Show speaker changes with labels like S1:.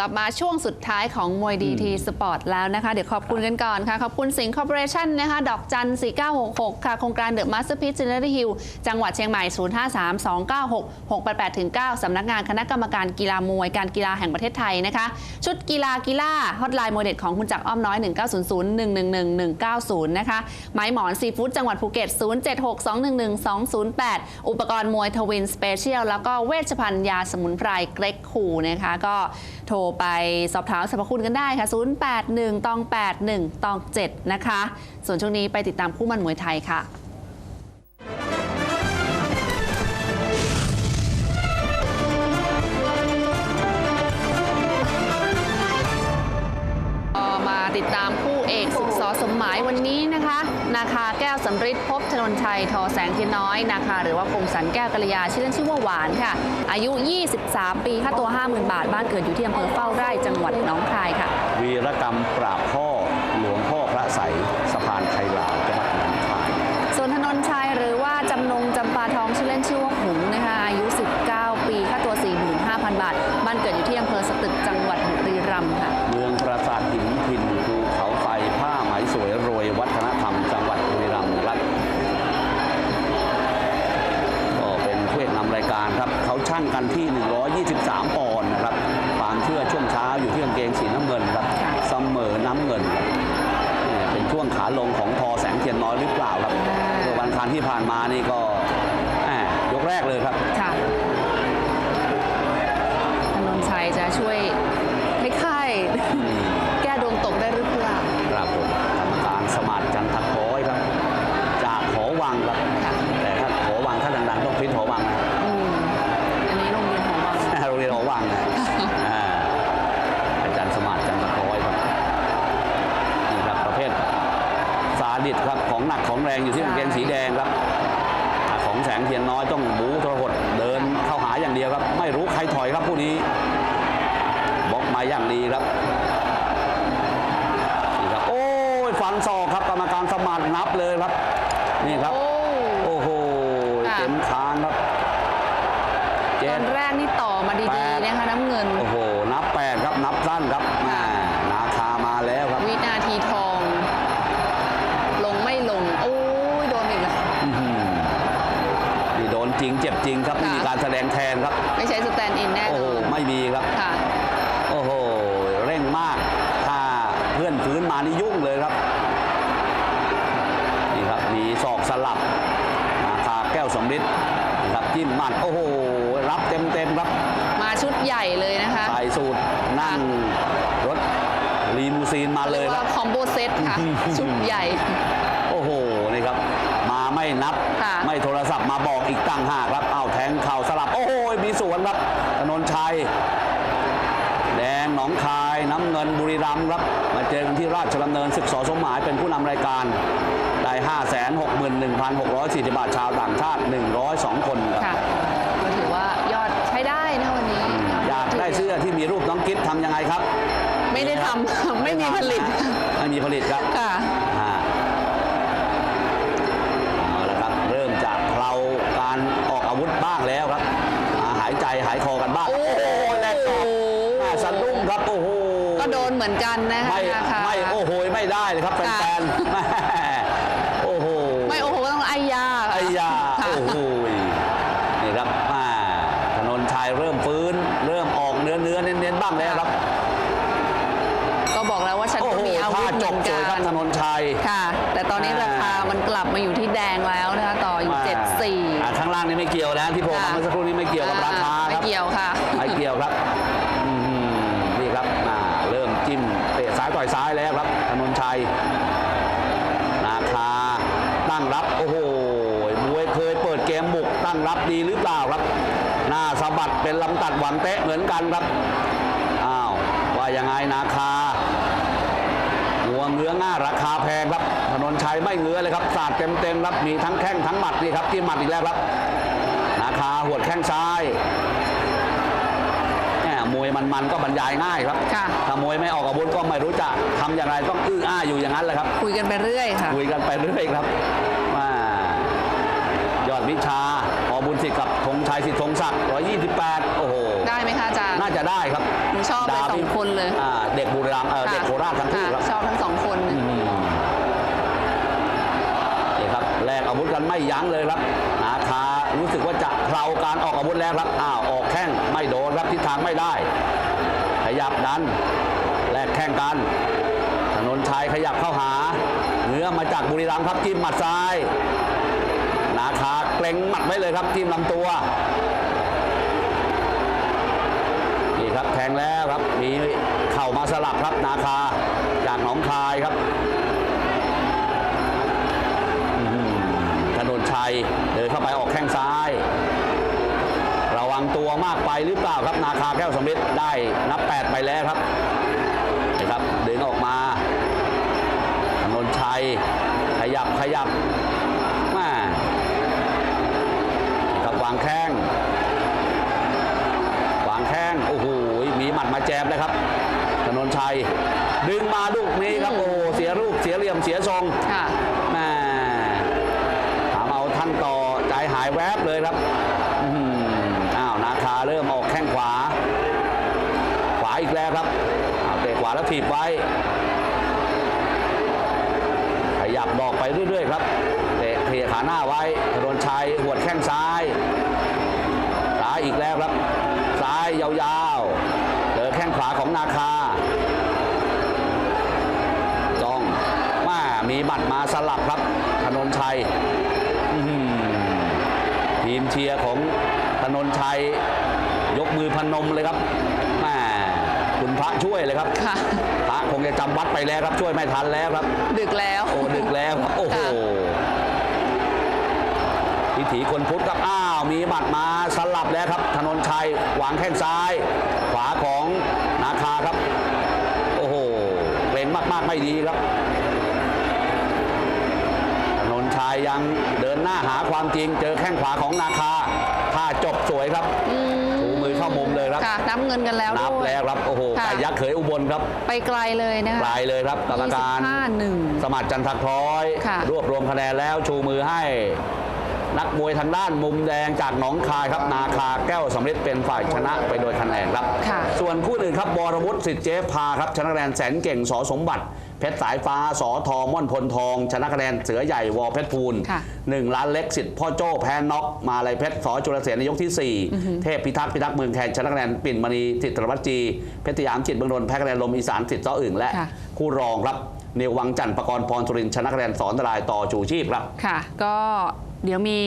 S1: ลับมาช่วงสุดท้ายของมวยดีทีสปอร์ตแล้วนะคะ เดี๋ยวขอบคุณกันก่อนค่ะ ขอบคุณสิงห์คอร์ปอเรชั่นนะคะ ดอกจัน 4966 ค่ะ โครงการเดอะมาสเตอร์พีซเจเนอร์ฮิลจังหวัดเชียงใหม่ 053 296 688 9 สำนักงานคณะกรรมการกีฬามวยการกีฬาแห่งประเทศไทยนะคะ ชุดกีฬากีฬาฮอตไลน์โมเดลของคุณจักรอ้อมน้อย 1900 111 190 นะคะไม้หมอนซีฟู้ดจังหวัดภูเก็ต 076 211 208 อุปกรณ์มวยทวินสเปเชียลแล้วก็เวชภัณฑ์ยาสมุนไพรเกรกคูนะคะก็ โทรไปสอบถามสรรพคุณกันได้ค่ะ 081ตอง81ตอง7นะคะ ส่วนช่วงนี้ไปติดตามคู่มันมวยไทยค่ะมาติดตามคู่เอกสุด หมายวันนี้นะคะ นาคาแก้วสำริดพบธนนชัยทอแสงเทียนน้อย นาคาหรือว่าคมสันแก้วกัลยาชื่อเล่นชื่อว่าหวานค่ะ อายุ 23 ปีค่าตัว 50,000 บาท บ้านเกิดอยู่ที่อำเภอเฝ้าไร่จังหวัดหนองคายค่ะ
S2: วีรกรรมปราบพ่อหลวงพ่อพระใสยสะพานไทยลาวจังหวัดหนองคาย
S1: ส่วนธนนชัยหรือว่าจำนงจำปาทองชื่อเล่นชื่อว่าหุงนะคะอายุ 19 ปีค่าตัว 45,000 บาท บ้านเกิดอยู่ที่อำเภอสตึกจังหวัดบุรีรัมย์ค่ะ
S2: เมืองปราส ครับเขาชั่งกันที่ 123 ปอนด์นะครับความเชื่อช่วงเช้าอยู่ที่กางเกงสีน้ำเงินครับ
S1: ค่ะ
S2: เสมอน้ำเงินครับเนี่ยเป็นช่วงขาลงของทอแสงเทียนน้อยหรือเปล่าครับเมื่อวันอังคารที่ผ่านมานี่ก็แหม่ยกแรกเลยครับ
S1: ค่ะธนนชัยจะช่วยให้ค่ายแก้ดวงตกได้หรือเปล่า
S2: ครับผมกรรมการสมาร์ทจันทักร้อยครับ จากหอวังครับ งหนักของแรงอยู่ที่กางเกงสีแดงครับอ่าของแสงเทียนน้อยต้องบูทรหดเดินเข้าหาอย่างเดียวครับ ไม่รู้ใครถอยครับผู้นี้บล็อกมาอย่างดีครับนี่ครับ โอ้ยฟันศอกครับกรรมการสมานนับเลยครับ นี่ครับ
S1: โอ้
S2: โอ้โห
S1: ค่ะ
S2: เต็มคางครับ
S1: ต
S2: เจ็
S1: อ
S2: ด
S1: นแรกนี่ต่อมา
S2: แป
S1: ดี
S2: ด
S1: ๆนะคะน้ำเงิน
S2: โอ้โห นับแปดครับนับสั้นครับแม่นาคามาแล้วครับ
S1: วินาทีทอง ลงไม่ลง โอ้ยโดนอีกแล้ว
S2: อื้อหือนี่โดน จริง เจ็บจริงครับ ไม่มี
S1: ค่ะ
S2: การแสดงแทนครับ
S1: ไม่ใช่สแตนด์อินแน่
S2: โอ้
S1: น
S2: โห
S1: อน
S2: ไม่มีครับ
S1: ค่ะ
S2: โอ้โห เร่งมาก ถ้าเพื่อนฟื้นมานี่ยุ่งเลยครับ นี่ครับ มีศอกสลับนาคาแก้วสมฤทธิ์นี่ครับจิ้มหมันโอ้โห รับเต็มเต็มๆครับ
S1: มาชุดใหญ่เลยนะคะ
S2: ใส่สูตรนั่งรถลีมูซีนมาเลย
S1: เรียก
S2: ครั
S1: ว่า
S2: บ
S1: คอมโบเซตค่ะ
S2: อืม
S1: ชุดใหญ่
S2: โอ้โห นี่ครับมา ไม่นับ
S1: ค่ะ
S2: ไม่โทรศัพท์มาบอกอีกตั้งห้าครับเอาแทงเข่าสลับ โอ้โหมีสวนครับถนนชัย แดงหนองคายน้ำเงินบุรีรัมย์ครับมาเจอกันที่ราชดำเนินศึกสอสมหมายเป็นผู้นำรายการได้ 5 6 1 6 4 0 บาทชาวต่างชาติ 102 คนครับ
S1: ค่ะก็ถือว่ายอดใช้ได้นะวันนี้
S2: อยากได้เสื้อที่มีรูปน้องกิ๊บทำยังไงครับ
S1: ไม่ได้ทำ ไม่มีผลิต
S2: ไม่มีผลิตครับ
S1: ค่ะ
S2: อ่าเอาละครับ เริ่มจากเราการออกอาวุธบ้างแล้วครับอ่าหายใจหายคอกันบ้าง
S1: โอ้
S2: โอ้โหแรกศอกแม่สะดุ้งครับ โอ้โห
S1: ก็โดน เหมือนกันนะคะ
S2: ไม่
S1: นะคะ
S2: ไม่โอ้โหไม่ได้เลยครับแค่ะฟนๆแม่โอ้โห
S1: ไม่โอ้โหก็ต้องไอยาค่ะ
S2: ไอ้ยา
S1: ค่ะ
S2: โอ้โหนี่ครับมาถนนชัยเริ่มฟื้น เริ่มออกเนื้อเนื้อเน้นๆบ้างแล้วครับ
S1: ก็บอกแล้วว่าฉัน
S2: โอ้
S1: ก็
S2: โห
S1: มีอาวุ
S2: ท่า
S1: ธเห
S2: จ
S1: มื
S2: บ
S1: อน
S2: ส
S1: กั
S2: วยครับ
S1: น
S2: ถนนชัย
S1: ค่ะ แต่ตอนนี้ราคามันกลับมาอยู่ที่แดงแล้วนะคะต่ออยู่
S2: อ่า
S1: 74
S2: อ่าข้างล่างนี่ไม่เกี่ยวนะที่ผม
S1: ค่ะ
S2: เมื่อสักครู่นี้ไม่เกี่ยวกับราคา
S1: ไม่
S2: ครับ
S1: เกี่ยวค่ะ
S2: ไม่เกี่ยวครับอืมนี่ครับอ่าเริ่มจิ้มเต่อยซ้ายแล้วครับถนนชัย นาคาตั้งรับ โอ้โหมวยเคยเปิดเกมบุกตั้งรับดีหรือเปล่าครับ หน้าสะบัดเป็นลำตัดหวังเตะเหมือนกันครับ อ้าว ว่ายังไงนาคาหัวเงื้อง่าราคาแพงครับ ถนนชัยไม่เงื้อเลยครับสาดเต็มๆครับ มีทั้งแข้งทั้งหมัดนี่ครับที่หมัดอีกแล้วครับ นาคาหัวดแข้งซ้าย มมวยมันๆก็บรรยายง่ายครับ
S1: ค่ะ
S2: ถ้ามวยไม่ออกอาวุธก็ไม่รู้จะทำอย่างไรต้องอื้ออ้าอยู่อย่างนั้นแหละครับ
S1: คุยกันไปเรื่อยค่ะ
S2: คุยกันไปเรื่อยครับว่ายอดวิชาพอบุญสิทธิ์กับธงชัยสิทธิ์ธงศักดิ์128 โอ้โห
S1: ได้ไหมคะอาจารย์
S2: น่าจะได้ครับ
S1: อืชอบเลยสองคนเลย
S2: อ่าเด็กบุรีรัมย์เออเด็กโคราชทั้งคู่
S1: ค่ะ
S2: ครับ
S1: ชอบทั้งสองคน
S2: อืม กันไม่ยั้งเลยครับนาคารู้สึกว่าจะเพลาการออกอาวุธแล้วครับอ้าวออกแข้งไม่โดนครับทิศทางไม่ได้ ขยับดันแลกแข้งกันถนนชัยขยับเข้าหาเนื้อมาจากบุรีรัมย์ครับจิ้มหมัดซ้ายนาคาเกรงหมัดไว้เลยครับจิ้มลำตัวนี่ครับแทงแล้วครับมีเข่ามาสลับครับนาคาจากหนองคายครับ นนชัย เดินเข้าไปออกแข้งซ้าย ระวังตัวมากไปหรือเปล่าครับ นาคาแก้วสมฤทธิ์ได้นับแปดไปแล้วครับนี่ครับดึงออกมาถนนชัย ขยับขยับแม่นี่ครับวางแข้งวางแข้งโอ้โหมีหมัดมาแจมเลยครับถนนชัย ดึงมาลูกนี้ครับโอ้โหเสียรูปเสียเหลี่ยมเสียทรง หายแวบเลยครับอ้าวนาคาเริ่มออกแข้งขวา ขวาอีกแล้วครับเตะขวาแล้วถีบไว้ ขยับดอกไปเรื่อยๆครับเตะเคลียร์ขาหน้าไว้ถนนชัยหวดแข้งซ้ายซ้ายอีกแล้วครับ ซ้ายยาวๆเจอแข้งขวาของนาคาจ้องมามีหมัดมาสลับครับถนนชัย มเชียร์ของถนนชัย ยกมือพนมเลยครับแม่คุณพระช่วยเลยครับ
S1: ค่ะ
S2: พระคงจะจำวัดไปแล้วครับช่วยไม่ทันแล้วครับ
S1: ดึกแล้ว
S2: โอ้ดึกแล้วครับโอ้โห
S1: ค่ะ
S2: พิถีคนพุทธครับอ้าวมีหมัดมาสลับแล้วครับถนนชัยวางแข้งซ้าย ขวาของนาคาครับ โอ้โหเกรงมาก ๆ ไม่ดีครับ ถนนชัยยังเดินหน้าหาความจริง เจอแข้งขวาของนาคาถ้าจบสวยครับ
S1: อืม
S2: ถูมือเข้ามุมเลยครับ
S1: ค่ะนับเงินกันแล้ว
S2: นับ
S1: ด้วย
S2: แล้วครับโอ้โห
S1: ค่ะ
S2: ไก่ยักษ์เขยอุบลครับ
S1: ไปไกลเลยนะคะ
S2: ปลายเลยครับกรรมการ
S1: 25หนึ่ง
S2: สมัครจันทคล้อย
S1: ค่ะ
S2: รวบรวมคะแนนแล้วชูมือให้นักมวยทางด้านมุมแดงจากหนองคายครับนาคาแก้วสำริดเป็นฝ่ายชนะไปโดยคะแนนครับ
S1: ค่ะ
S2: ส่วนคู่อื่นครับบรวุฒิสิทธิ์เจ๊พาครับชนะคะแนนแสนเก่งสอสมบัติ เพชรสายฟ้าสอทองม่อนพลทอง ชนะคะแนนเสือใหญ่วอเพชรพูล
S1: ค่ะ
S2: หนึ่งล้านเล็กสิทธิ์พ่อโจ้แพ้น็อกมาลายเพชรสอจุลเสนในยกที่ 4 เทพพิทักษ์พิทักษ์เมืองแคนชนะคะแนนปิ่นมณีสิทธิ์ธนวัฒน์จีเพชรสยามจิตรเมืองนนท์แพ้คะแนนลมอีสานสิทธิ์ซ้ออึ่งและ
S1: ค่ะ
S2: คู่รองครับเนววังจันทร์ประกรณ์พรสุรินทร์ชนะคะแนนสอนตรายต่อจูชีพครับ
S1: ค่ะ ก็เดี๋ยวมี